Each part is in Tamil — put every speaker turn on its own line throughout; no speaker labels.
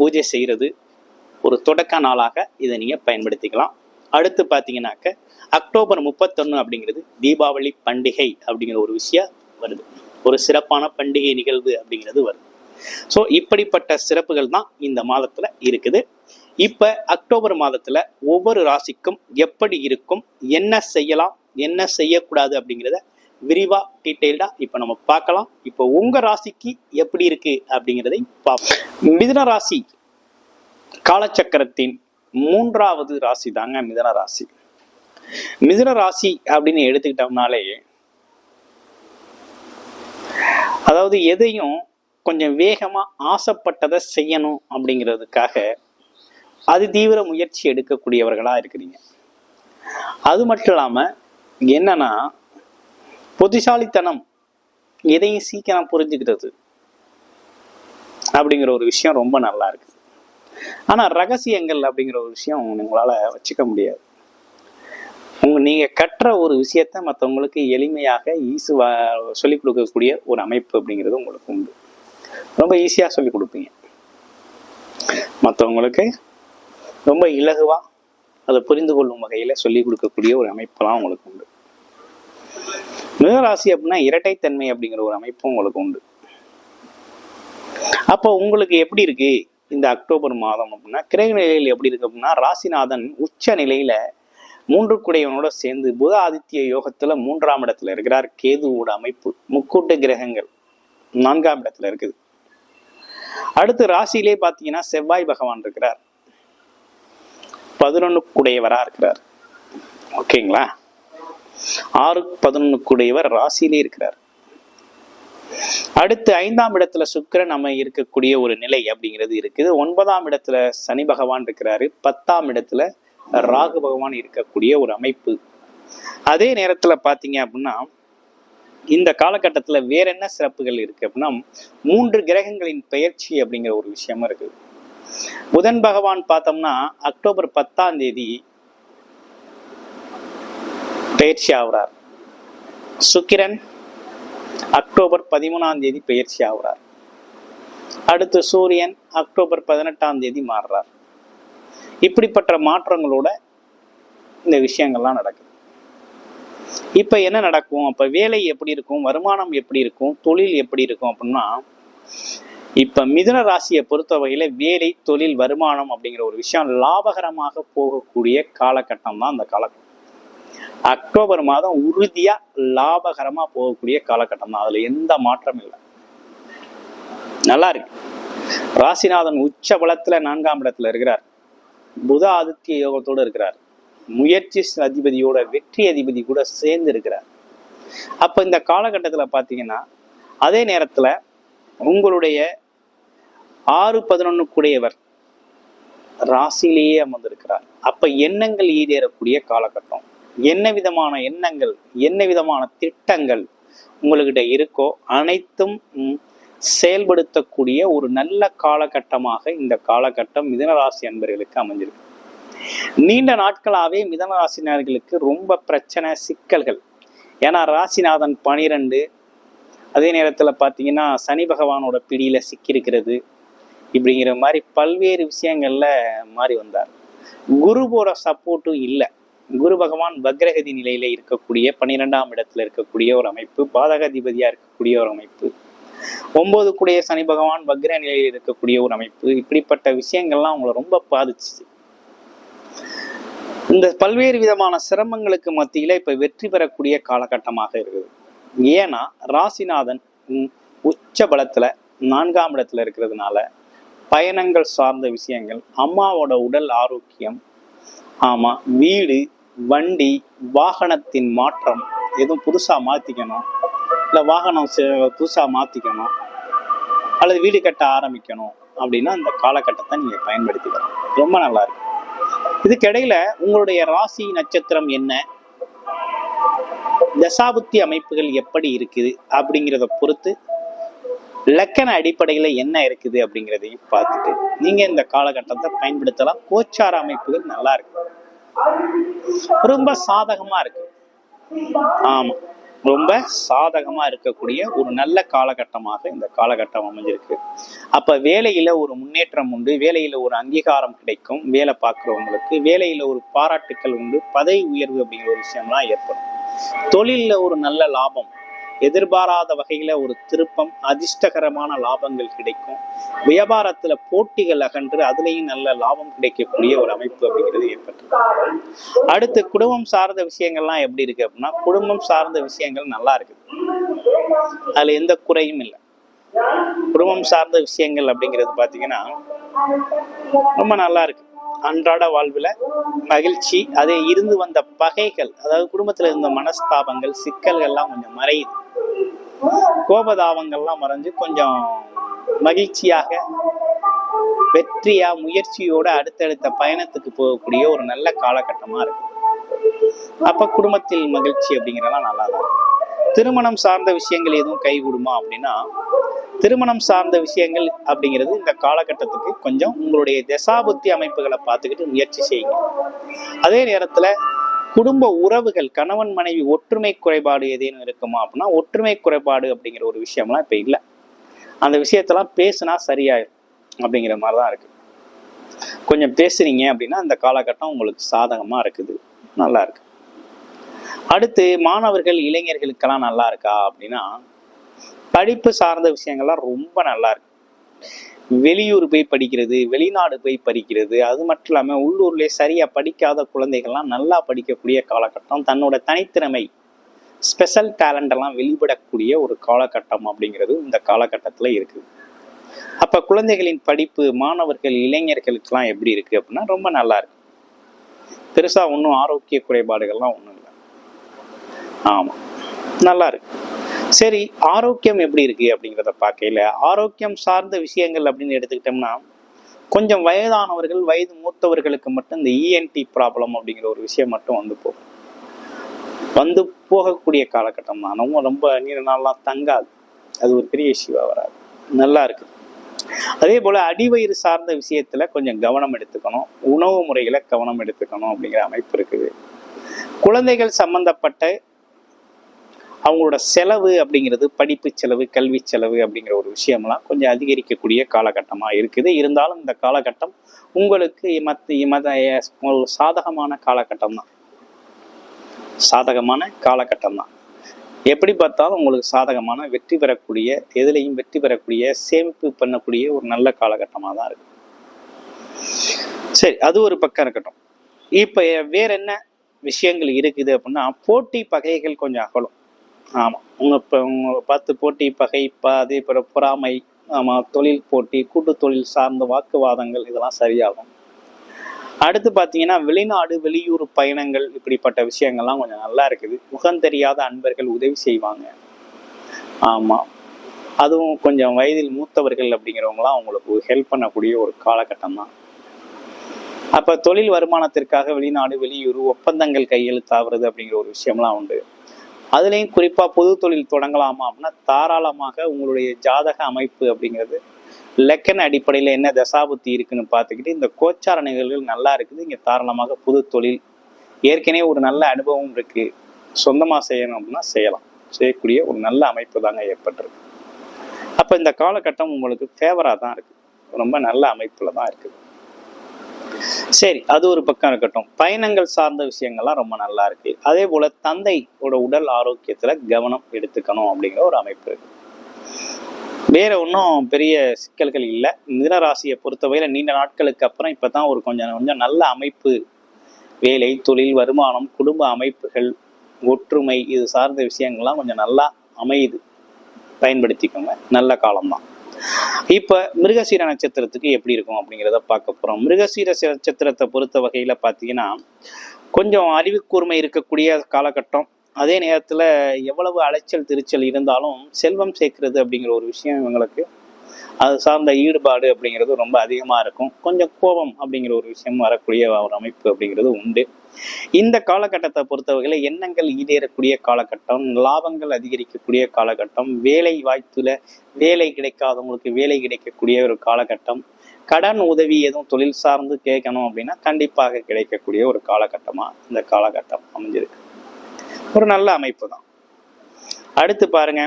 பூஜை செய்கிறது ஒரு தொடக்க நாளாக இதை நீங்கள் பயன்படுத்திக்கலாம். அடுத்து பார்த்தீங்கன்னாக்க அக்டோபர் முப்பத்தொன்று அப்படிங்கிறது தீபாவளி பண்டிகை அப்படிங்கிற ஒரு விஷயம் வருது. ஒரு சிறப்பான பண்டிகை நிகழ்வு அப்படிங்கிறது வருது. ஸோ இப்படிப்பட்ட சிறப்புகள் தான் இந்த மாதத்தில் இருக்குது. இப்போ அக்டோபர் மாதத்தில் ஒவ்வொரு ராசிக்கும் எப்படி இருக்கும் என்ன செய்யலாம் என்ன செய்யக்கூடாது அப்படிங்கிறத விரிவாக டீட்டெயில்டாக இப்போ நம்ம பார்க்கலாம். இப்போ உங்கள் ராசிக்கு எப்படி இருக்கு அப்படிங்கிறதை பார்ப்போம். மிதன ராசி காலச்சக்கரத்தின் மூன்றாவது ராசி தாங்க மிதன ராசி. மிதன ராசி அப்படின்னு எடுத்துக்கிட்டோம்னாலே அதாவது எதையும் கொஞ்சம் வேகமா ஆசைப்பட்டதை செய்யணும் அப்படிங்கிறதுக்காக அது தீவிர முயற்சி எடுக்கக்கூடியவர்களா இருக்கிறீங்க. அது மட்டும் இல்லாம என்னன்னா புத்திசாலித்தனம் எதையும் சீக்கிரம் புரிஞ்சுக்கிறது அப்படிங்கிற ஒரு விஷயம் ரொம்ப நல்லா இருக்கு ஆனா ரகசியங்கள் அப்படிங்கிற ஒரு விஷயம் உங்களால் வச்சுக்க முடியாது. உங்க நீங்கள் கற்ற ஒரு விஷயத்த மற்றவங்களுக்கு எளிமையாக ஈஸு சொல்லிக் கொடுக்கக்கூடிய ஒரு அமைப்பு அப்படிங்கிறது உங்களுக்கு உண்டு. ரொம்ப ஈஸியா சொல்லிக் கொடுப்பீங்க. மற்றவங்களுக்கு ரொம்ப இலகுவா அதை புரிந்து கொள்ளும் வகையில சொல்லிக் கொடுக்கக்கூடிய ஒரு அமைப்பெல்லாம் உங்களுக்கு உண்டு. மிதராசி அப்படின்னா இரட்டைத்தன்மை அப்படிங்கிற ஒரு அமைப்பும் உங்களுக்கு உண்டு. அப்போ உங்களுக்கு எப்படி இருக்கு? இந்த அக்டோபர் மாதம் அப்படின்னா கிரக நிலையில் எப்படி இருக்கு அப்படின்னா ராசிநாதன் உச்ச நிலையில மூன்று குடையவனோட சேர்ந்து புத ஆதித்ய யோகத்துல மூன்றாம் இடத்துல இருக்கிறார். கேதுவோட அமைப்பு முக்கூட்டு கிரகங்கள் நான்காம் இடத்துல இருக்குது. அடுத்து ராசியிலே பார்த்தீங்கன்னா செவ்வாய் பகவான் இருக்கிறார். பதினொன்னுக்குடையவரா இருக்கிறார். ஓகேங்களா? ஆறு பதினொன்னுக்குடையவர் ராசியிலே இருக்கிறார். அடுத்து ஐந்தாம் இடத்துல சுக்கிரன் நம்ம இருக்கக்கூடிய ஒரு நிலை அப்படிங்கிறது இருக்குது. ஒன்பதாம் இடத்துல சனி பகவான் இருக்கிறாரு. பத்தாம் இடத்துல ராகு பகவான் இருக்கக்கூடிய ஒரு அமைப்பு. அதே நேரத்துல பாத்தீங்க அப்படின்னா இந்த காலகட்டத்துல வேற என்ன சிறப்புகள் இருக்கு அப்படின்னா மூன்று கிரகங்களின் பெயர்ச்சி அப்படிங்கிற ஒரு விஷயமா இருக்குது. புதன் பகவான் பார்த்தோம்னா அக்டோபர் பத்தாம் தேதி பயிற்சி ஆகுறார் சுக்கிரன் அக்டோபர் பதிமூணாம் தேதி பயிற்சி ஆகுறார் அடுத்து சூரியன் அக்டோபர் பதினெட்டாம் தேதி மாறுறார். இப்படிப்பட்ட மாற்றங்களோட இந்த விஷயங்கள்லாம் நடக்குது. இப்போ என்ன நடக்கும்? அப்போ வேலை எப்படி இருக்கும்? வருமானம் எப்படி இருக்கும்? தொழில் எப்படி இருக்கும் அப்படின்னா இப்போ மிதுன ராசியை பொறுத்த வகையில் வேலை தொழில் வருமானம் அப்படிங்கிற ஒரு விஷயம் லாபகரமாக போகக்கூடிய காலகட்டம் தான் அந்த காலகட்டம். அக்டோபர் மாதம் உறுதியா லாபகரமா போகக்கூடிய காலகட்டம் தான். அதுல எந்த மாற்றமும் இல்லை. நல்லா இருக்கு. ராசிநாதன் உச்ச பலத்துல நான்காம் இடத்துல இருக்கிறார். புத ஆதித்ய யோகத்தோடு இருக்கிறார். முயற்சி அதிபதியோட வெற்றி அதிபதி கூட சேர்ந்து இருக்கிறார். அப்ப இந்த காலகட்டத்துல பாத்தீங்கன்னா அதே நேரத்துல உங்களுடைய ஆறு பதினொன்னுக்குடையவர் ராசியிலேயே அமர்ந்திருக்கிறார். அப்ப எண்ணங்கள் ஈடேறக்கூடிய காலகட்டம். என்ன விதமான எண்ணங்கள் என்ன விதமான திட்டங்கள் உங்கள்கிட்ட இருக்கோ அனைத்தும் செயல்படுத்தக்கூடிய ஒரு நல்ல காலகட்டமாக இந்த காலகட்டம் மிதனராசி அன்பர்களுக்கு அமைஞ்சிருக்கு. நீண்ட நாட்களாகவே மிதனராசினர்களுக்கு ரொம்ப பிரச்சனை சிக்கல்கள். ஏன்னா ராசிநாதன் பனிரெண்டு அதே நேரத்தில் பார்த்தீங்கன்னா சனி பகவானோட பிடியில் சிக்கியிருக்கிறது இப்படிங்கிற மாதிரி பல்வேறு விஷயங்களில் மாறி வந்தார். குருவோட சப்போர்ட்டும் இல்லை. குரு பகவான் வக்ரகதி நிலையில இருக்கக்கூடிய பன்னிரெண்டாம் இடத்துல இருக்கக்கூடிய ஒரு அமைப்பு பாதகாதிபதியா இருக்கக்கூடிய ஒரு அமைப்பு ஒன்பது கூடிய சனி பகவான் வக்ர நிலையில் இருக்கக்கூடிய ஒரு அமைப்பு இப்படிப்பட்ட விஷயங்கள்லாம் அவங்களை ரொம்ப பாதிச்சு இந்த பல்வேறு விதமான சிரமங்களுக்கு மத்தியில இப்ப வெற்றி பெறக்கூடிய காலகட்டமாக இருக்குது. ஏன்னா ராசிநாதன் உச்ச பலத்துல நான்காம் இடத்துல இருக்கிறதுனால பயணங்கள் சார்ந்த விஷயங்கள் அம்மாவோட உடல் ஆரோக்கியம் ஆமா வீடு வண்டி வாகனத்தின் மாற்றம் எதுவும் புதுசாக மாற்றிக்கணும் இல்லை வாகனம் புதுசாக மாற்றிக்கணும் அல்லது வீடு கட்ட ஆரம்பிக்கணும் அப்படின்னா அந்த காலகட்டத்தை நீங்கள் பயன்படுத்திக்கலாம் ரொம்ப நல்லா இருக்கு இதுக்கிடையில உங்களுடைய ராசி நட்சத்திரம் என்ன? தசாபுத்தி அமைப்புகள் எப்படி இருக்குது அப்படிங்கிறத பொறுத்து லக்கண அடிப்படையில் என்ன இருக்குது அப்படிங்கிறதையும் பார்த்துட்டு நீங்கள் இந்த காலகட்டத்தை பயன்படுத்தலாம். கோச்சார அமைப்புகள் நல்லா இருக்கு ரொம்ப சாதகமா இருக்கு. ஆமா. ரொம்ப சாதகமா இருக்கக்கூடிய ஒரு நல்ல காலகட்டமாக இந்த காலகட்டம் அமைஞ்சிருக்கு. அப்ப வேலையில ஒரு முன்னேற்றம் உண்டு வேலையில ஒரு அங்கீகாரம் கிடைக்கும் வேலை பார்க்குறவங்களுக்கு வேலையில ஒரு பாராட்டுக்கள் உண்டு பதவி உயர்வு அப்படிங்கிற ஒரு விஷயம்லாம் ஏற்படும். தொழில்ல ஒரு நல்ல லாபம் எதிர்பாராத வகையில ஒரு திருப்பம் அதிர்ஷ்டகரமான லாபங்கள் கிடைக்கும். வியாபாரத்துல போட்டிகள் அகன்று அதுலேயும் நல்ல லாபம் கிடைக்கக்கூடிய ஒரு அமைப்பு அப்படிங்கிறது ஏற்பட்டிருக்கு. அடுத்து குடும்பம் சார்ந்த விஷயங்கள்லாம் எப்படி இருக்கு அப்படின்னா குடும்பம் சார்ந்த விஷயங்கள் நல்லா இருக்குது. அதுல எந்த குறையும் இல்லை. குடும்பம் சார்ந்த விஷயங்கள் அப்படிங்கிறது பாத்தீங்கன்னா ரொம்ப நல்லா இருக்கு. அன்றாட வாழ்வில் மகிழ்ச்சி அதே இருந்து வந்த பகைகள் அதாவது குடும்பத்தில் இருந்த மனஸ்தாபங்கள் சிக்கல்கள்லாம் கொஞ்சம் மறையுது. கோபதாபங்கள்லாம் மறைஞ்சு கொஞ்சம் மகிழ்ச்சியாக வெற்றியா முயற்சியோட அடுத்தடுத்த பயணத்துக்கு போகக்கூடிய ஒரு நல்ல காலகட்டமா இருக்கு. அப்ப குடும்பத்தில் மகிழ்ச்சி அப்படிங்கிறதெல்லாம் நல்லா தான் திருமணம் சார்ந்த விஷயங்கள் எதுவும் கைகூடுமா அப்படின்னா திருமணம் சார்ந்த விஷயங்கள் அப்படிங்கிறது இந்த காலகட்டத்துக்கு கொஞ்சம் உங்களுடைய தசாபுத்தி அமைப்புகளை பார்த்துக்கிட்டு முயற்சி செய்யுங்க. அதே நேரத்துல குடும்ப உறவுகள் கணவன் மனைவி ஒற்றுமை குறைபாடு ஏதேனும் இருக்குமா அப்படின்னா ஒற்றுமை குறைபாடு அப்படிங்கிற ஒரு விஷயம்லாம் இப்போ இல்லை. அந்த விஷயத்தெல்லாம் பேசுனா சரியாயிடும் அப்படிங்கிற மாதிரி தான் இருக்கு. கொஞ்சம் பேசுறீங்க அப்படின்னா இந்த காலகட்டம் உங்களுக்கு சாதகமா இருக்குது. நல்லா இருக்கு. அடுத்து மாணவர்கள் இளைஞர்களுக்கெல்லாம் நல்லா இருக்கா அப்படின்னா படிப்பு சார்ந்த விஷயங்கள்லாம் ரொம்ப நல்லா இருக்கு. வெளியூர் போய் படிக்கிறது வெளிநாடு போய் படிக்கிறது அது மட்டும் இல்லாமல் உள்ளூர்லேயே சரியா படிக்காத குழந்தைகள்லாம் நல்லா படிக்கக்கூடிய காலகட்டம் தன்னோட தனித்திறமை ஸ்பெஷல் டேலண்டெல்லாம் வெளிப்படக்கூடிய ஒரு காலகட்டம் அப்படிங்கிறது இந்த காலகட்டத்தில் இருக்குது. அப்போ குழந்தைகளின் படிப்பு மாணவர்கள் இளைஞர்களுக்கெல்லாம் எப்படி இருக்கு அப்படின்னா ரொம்ப நல்லா இருக்கு. பெருசாக ஒன்றும் ஆரோக்கிய குறைபாடுகள்லாம் ஒன்றும் இல்லை. ஆமாம் நல்லா இருக்கு. சரி ஆரோக்கியம் எப்படி இருக்கு அப்படிங்கிறத பார்க்கையில ஆரோக்கியம் சார்ந்த விஷயங்கள் அப்படின்னு எடுத்துக்கிட்டோம்னா கொஞ்சம் வயதானவர்கள் வயது மூத்தவர்களுக்கு மட்டும் இந்த இஎன்டி ப்ராப்ளம் அப்படிங்கிற ஒரு விஷயம் மட்டும் வந்து போகும் வந்து போகக்கூடிய காலகட்டம் தான். ரொம்ப ரொம்ப நீண்ட நாள்லாம் தங்காது. அது ஒரு பெரிய இஷ்யூவாக வராது. நல்லா இருக்கு. அதே போல அடிவயிறு சார்ந்த விஷயத்துல கொஞ்சம் கவனம் எடுத்துக்கணும். உணவு முறைகளை கவனம் எடுத்துக்கணும் அப்படிங்கிற அமைப்பு இருக்குது. குழந்தைகள் சம்பந்தப்பட்ட அவங்களோட செலவு அப்படிங்கிறது படிப்பு செலவு கல்வி செலவு அப்படிங்கிற ஒரு விஷயம்லாம் கொஞ்சம் அதிகரிக்கக்கூடிய காலகட்டமாக இருக்குது. இருந்தாலும் இந்த காலகட்டம் உங்களுக்கு மத்த மத ஒரு சாதகமான காலகட்டம் தான். சாதகமான காலகட்டம் தான். எப்படி பார்த்தாலும் உங்களுக்கு சாதகமான வெற்றி பெறக்கூடிய எதுலையும் வெற்றி பெறக்கூடிய சேமிப்பு பண்ணக்கூடிய ஒரு நல்ல காலகட்டமாக தான் இருக்கு. சரி அது ஒரு பக்கம் இருக்கட்டும். இப்போ வேற என்ன விஷயங்கள் இருக்குது அப்படின்னா போட்டி பகைகள் கொஞ்சம் அகலும். ஆமாம் உங்கள் இப்போ உங்களை பார்த்து போட்டி பகை ப அதே போல பொறாமை ஆமாம் தொழில் போட்டி கூட்டு தொழில் சார்ந்த வாக்குவாதங்கள் இதெல்லாம் சரியாகும். அடுத்து பார்த்தீங்கன்னா வெளிநாடு வெளியூர் பயணங்கள் இப்படிப்பட்ட விஷயங்கள்லாம் கொஞ்சம் நல்லா இருக்குது. முகம் தெரியாத அன்பர்கள் உதவி செய்வாங்க. ஆமாம் அதுவும் கொஞ்சம் வயதில் மூத்தவர்கள் அப்படிங்கிறவங்களாம் அவங்களுக்கு ஹெல்ப் பண்ணக்கூடிய ஒரு காலகட்டம் தான். அப்போ தொழில் வருமானத்திற்காக வெளிநாடு வெளியூர் ஒப்பந்தங்கள் கையெழுத்தாகிறது அப்படிங்கிற ஒரு விஷயம்லாம் உண்டு. அதுலேயும் குறிப்பாக பொது தொழில் தொடங்கலாமா அப்படின்னா தாராளமாக உங்களுடைய ஜாதக அமைப்பு அப்படிங்கிறது லெக்கன் அடிப்படையில் என்ன தசாபுத்தி இருக்குன்னு பார்த்துக்கிட்டு இந்த கோச்சார நிகழ்வுகள் நல்லா இருக்குது. இங்கே தாராளமாக புது தொழில் ஏற்கனவே ஒரு நல்ல அனுபவம் இருக்குது சொந்தமாக செய்யணும் அப்படின்னா செய்யலாம். செய்யக்கூடிய ஒரு நல்ல அமைப்பு தாங்க ஏற்பட்டிருக்கு. அப்போ இந்த காலகட்டம் உங்களுக்கு ஃபேவராக தான் இருக்குது ரொம்ப நல்ல அமைப்பில் தான் இருக்குது. சரி அது ஒரு பக்கம் இருக்கட்டும். பயணங்கள் சார்ந்த விஷயங்கள்லாம் ரொம்ப நல்லா இருக்கு. அதே போல தந்தையோட உடல் ஆரோக்கியத்துல கவனம் எடுத்துக்கணும் அப்படிங்கிற ஒரு அமைப்பு இருக்கு. வேற ஒன்றும் பெரிய சிக்கல்கள் இல்லை. மிதனராசியை பொறுத்தவரையில நீண்ட நாட்களுக்கு அப்புறம் இப்பதான் ஒரு கொஞ்சம் கொஞ்சம் நல்ல அமைப்பு. வேலை தொழில் வருமானம் குடும்ப அமைப்புகள் ஒற்றுமை இது சார்ந்த விஷயங்கள்லாம் கொஞ்சம் நல்லா அமையுது. பயன்படுத்திக்கோங்க. நல்ல காலம்தான். இப்போ மிருகசீர நட்சத்திரத்துக்கு எப்படி இருக்கும் அப்படிங்கிறத பார்க்க போறோம். மிருகசீர நட்சத்திரத்தை பொறுத்த வகையில பார்த்தீங்கன்னா கொஞ்சம் அறிவுக்கூர்மை இருக்கக்கூடிய காலகட்டம். அதே நேரத்தில் எவ்வளவு அலைச்சல் திருச்சல் இருந்தாலும் செல்வம் சேர்க்கிறது அப்படிங்கிற ஒரு விஷயம் இவங்களுக்கு அது சார்ந்த ஈடுபாடு அப்படிங்கிறது ரொம்ப அதிகமா இருக்கும். கொஞ்சம் கோபம் அப்படிங்கிற ஒரு விஷயம் வரக்கூடிய ஒரு அமைப்பு அப்படிங்கிறது உண்டு. இந்த காலகட்டத்தை பொறுத்தவரையில எண்ணங்கள் ஈடேறக்கூடிய காலகட்டம் லாபங்கள் அதிகரிக்கக்கூடிய காலகட்டம் வேலை வாய்ப்புல வேலை கிடைக்காதவங்களுக்கு வேலை கிடைக்கக்கூடிய ஒரு காலகட்டம் கடன் உதவி எதுவும் தொழில் சார்ந்து கேட்கணும் அப்படின்னா கண்டிப்பாக கிடைக்கக்கூடிய ஒரு காலகட்டமா இந்த காலகட்டம் அமைஞ்சிருக்கு. ஒரு நல்ல அமைப்பு தான். அடுத்து பாருங்க.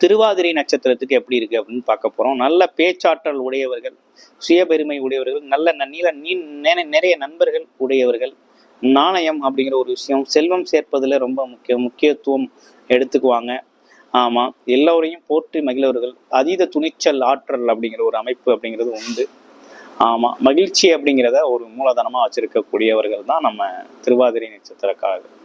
திருவாதிரை நட்சத்திரத்துக்கு எப்படி இருக்கு அப்படின்னு பார்க்க போறோம். நல்ல பேச்சாற்றல் உடையவர்கள் சுயபெருமை உடையவர்கள் நல்ல நீல நீ நிறைய நண்பர்கள் உடையவர்கள் நாணயம் அப்படிங்கிற ஒரு விஷயம் செல்வம் சேர்ப்பதுல ரொம்ப முக்கிய முக்கியத்துவம் எடுத்துக்குவாங்க. ஆமா எல்லோரையும் போற்றி மகிழ்வர்கள் அதீத துணிச்சல் ஆற்றல் அப்படிங்கிற ஒரு அமைப்பு அப்படிங்கிறது உண்டு. ஆமா மகிழ்ச்சி அப்படிங்கிறத ஒரு மூலதனமா வச்சிருக்கக்கூடியவர்கள் தான் நம்ம திருவாதிரை நட்சத்திரக்காரர்கள்.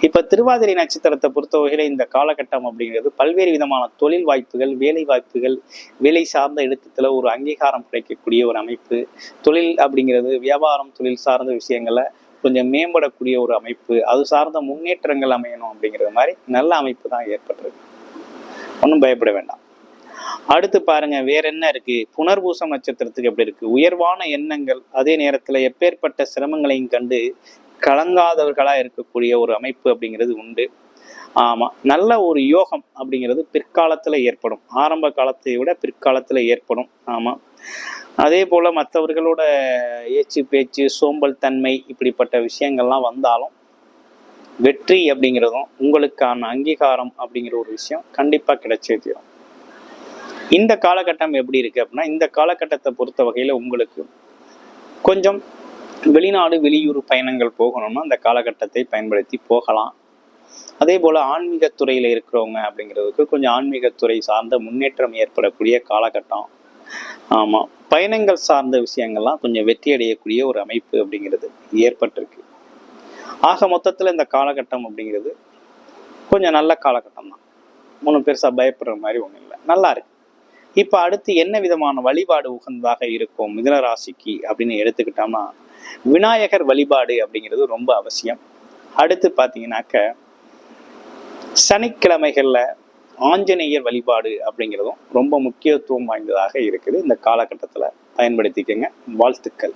இப்ப திருவாதிரை நட்சத்திரத்தை பொறுத்த வகையில இந்த காலகட்டம் அப்படிங்கிறது பல்வேறு விதமான தொழில் வாய்ப்புகள் வேலை வாய்ப்புகள் வேலை சார்ந்த இடத்துல ஒரு அங்கீகாரம் கிடைக்கக்கூடிய ஒரு அமைப்பு. தொழில் அப்படிங்கிறது வியாபாரம் தொழில் சார்ந்த விஷயங்களை கொஞ்சம் மேம்படக்கூடிய ஒரு அமைப்பு. அது சார்ந்த முன்னேற்றங்கள் அமையணும் அப்படிங்கிறது மாதிரி நல்ல அமைப்பு தான் ஏற்பட்டிருக்கு. ஒன்றும் பயப்பட வேண்டாம். அடுத்து பாருங்க வேற என்ன இருக்கு? புனர்பூசம் நட்சத்திரத்துக்கு எப்படி இருக்கு? உயர்வான எண்ணங்கள் அதே நேரத்துல எப்பேற்பட்ட சிரமங்களையும் கண்டு கலங்காதவர்களா இருக்கக்கூடிய ஒரு அமைப்பு அப்படிங்கிறது உண்டு. ஆமா நல்ல ஒரு யோகம் அப்படிங்கிறது பிற்காலத்துல ஏற்படும். ஆரம்ப காலத்தை விட பிற்காலத்துல ஏற்படும். ஆமா. அதே போல மற்றவர்களோட ஏச்சு பேச்சு சோம்பல் தன்மை இப்படிப்பட்ட விஷயங்கள்லாம் வந்தாலும் வெற்றி அப்படிங்கிறதும் உங்களுக்கான அங்கீகாரம் அப்படிங்கிற ஒரு விஷயம் கண்டிப்பா கிடைச்சே தீரும். இந்த காலகட்டம் எப்படி இருக்கு அப்படின்னா இந்த காலகட்டத்தை பொறுத்த வகையில உங்களுக்கு கொஞ்சம் வெளிநாடு வெளியூர் பயணங்கள் போகணும்னா அந்த காலகட்டத்தை பயன்படுத்தி போகலாம். அதே போல ஆன்மீகத்துறையில் இருக்கிறவங்க அப்படிங்கிறதுக்கு கொஞ்சம் ஆன்மீகத்துறை சார்ந்த முன்னேற்றம் ஏற்படக்கூடிய காலகட்டம். ஆமா பயணங்கள் சார்ந்த விஷயங்கள்லாம் கொஞ்சம் வெற்றி அடையக்கூடிய ஒரு அமைப்பு அப்படிங்கிறது ஏற்பட்டிருக்கு. ஆக மொத்தத்துல இந்த காலகட்டம் அப்படிங்கிறது கொஞ்சம் நல்ல காலகட்டம் தான். ஒன்றும் பெருசா பயப்படுற மாதிரி ஒன்றும் இல்லை. நல்லா இருக்கு. இப்போ அடுத்து என்ன விதமான வழிபாடு உகந்ததாக இருக்கும் மிதன ராசிக்கு அப்படின்னு எடுத்துக்கிட்டோம்னா விநாயகர் வழிபாடு அப்படிங்கிறது ரொம்ப அவசியம். அடுத்து பார்த்தீங்கன்னாக்க சனிக்கிழமைகள்ல ஆஞ்சநேயர் வழிபாடு அப்படிங்கிறதும் ரொம்ப முக்கியத்துவம் வாய்ந்ததாக இருக்குது. இந்த காலகட்டத்தில் பயன்படுத்திக்கங்க. வாழ்த்துக்கள்.